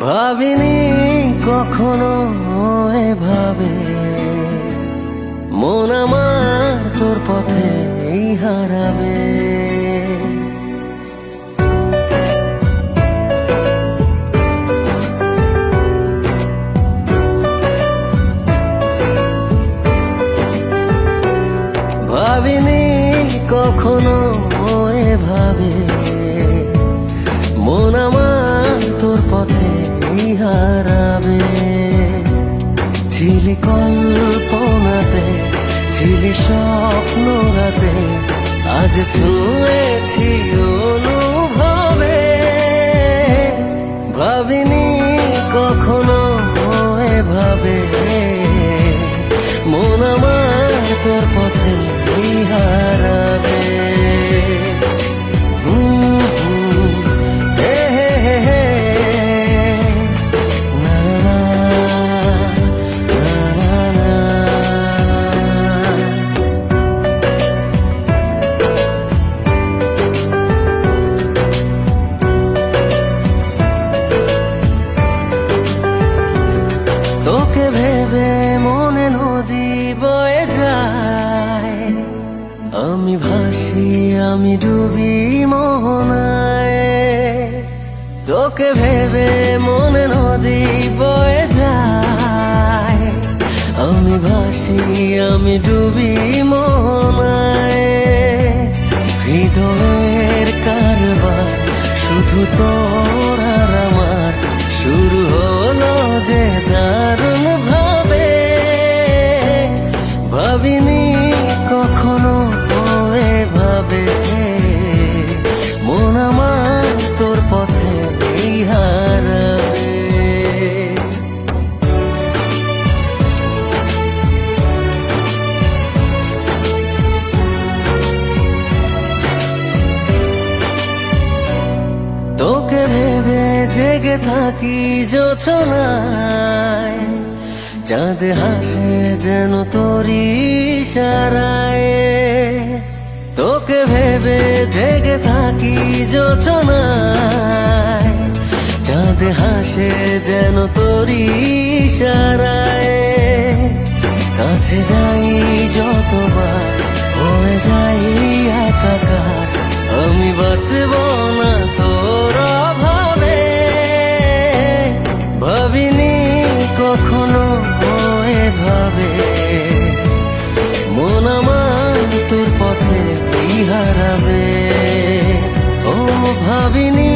ভাবিনি কখনো এভাবে। মন আমার তোর পথে হারাবে। ভাবিনি কখনো এভাবে। মন আমার ছিলি স্বপ্ন রাতে আজ ছুঁয়েছি অনুভবে। ভাবিনি কখনো এভাবে। মন আমার বয়ে যায়। আমি ভাসি, আমি ডুবি মোহনায় তোকে ভেবে মনে নদী বয়ে যায়। আমি ভাসি, আমি ডুবি মোহনায় হৃদয়ের কারবার শুধু তোর আমার। শুরু হলো যে দারুণ জেগে থাকি যোচনায় চাঁদ হাসে যেন তোরি সারায় তোকে ভেবে জেগে থাকি যোচনায় চাঁদ হাসে যেন তোরি সারায় কাছে যাই যতবার, হয়ে যাই একাকার। আমি বাঁচব ভাবিনি